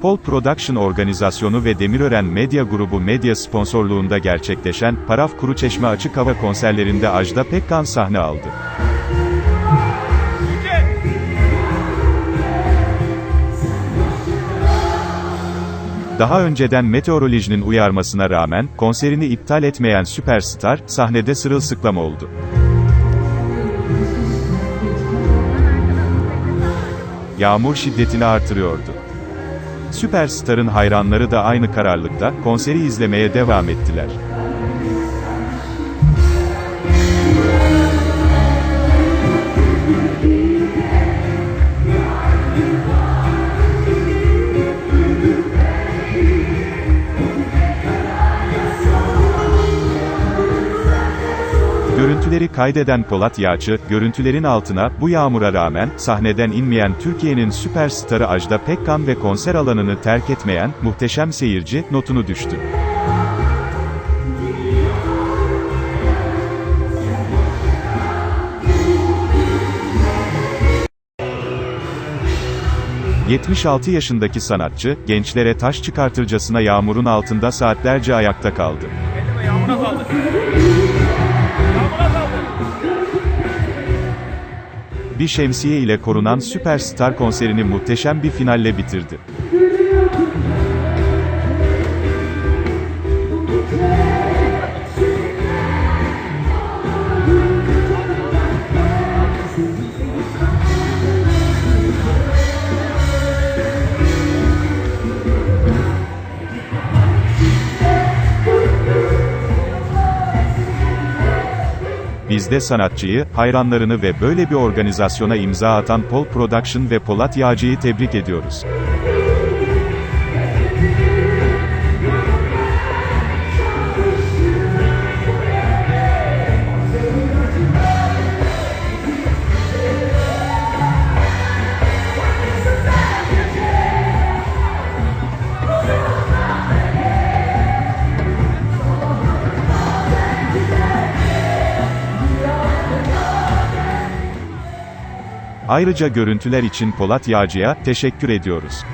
Pol Production organizasyonu ve Demirören Medya Grubu medya sponsorluğunda gerçekleşen Paraf Kuruçeşme Açık Hava konserlerinde Ajda Pekkan sahne aldı. Daha önceden meteorolojinin uyarmasına rağmen, konserini iptal etmeyen süperstar, sahnede sırılsıklam oldu. Yağmur şiddetini artırıyordu. Süperstar'ın hayranları da aynı kararlılıkta, konseri izlemeye devam ettiler. Görüntüleri kaydeden Polat Yağçı, görüntülerin altına, bu yağmura rağmen, sahneden inmeyen Türkiye'nin süperstarı Ajda Pekkan ve konser alanını terk etmeyen, muhteşem seyirci, notunu düştü. ...76 yaşındaki sanatçı, gençlere taş çıkartırcasına yağmurun altında saatlerce ayakta kaldı. Elleme yağmura kaldı. Bir şemsiye ile korunan süperstar konserini muhteşem bir finalle bitirdi. Biz de sanatçıyı, hayranlarını ve böyle bir organizasyona imza atan Pol Production ve Polat Yağcı'yı tebrik ediyoruz. Ayrıca görüntüler için Polat Yağcı'ya teşekkür ediyoruz.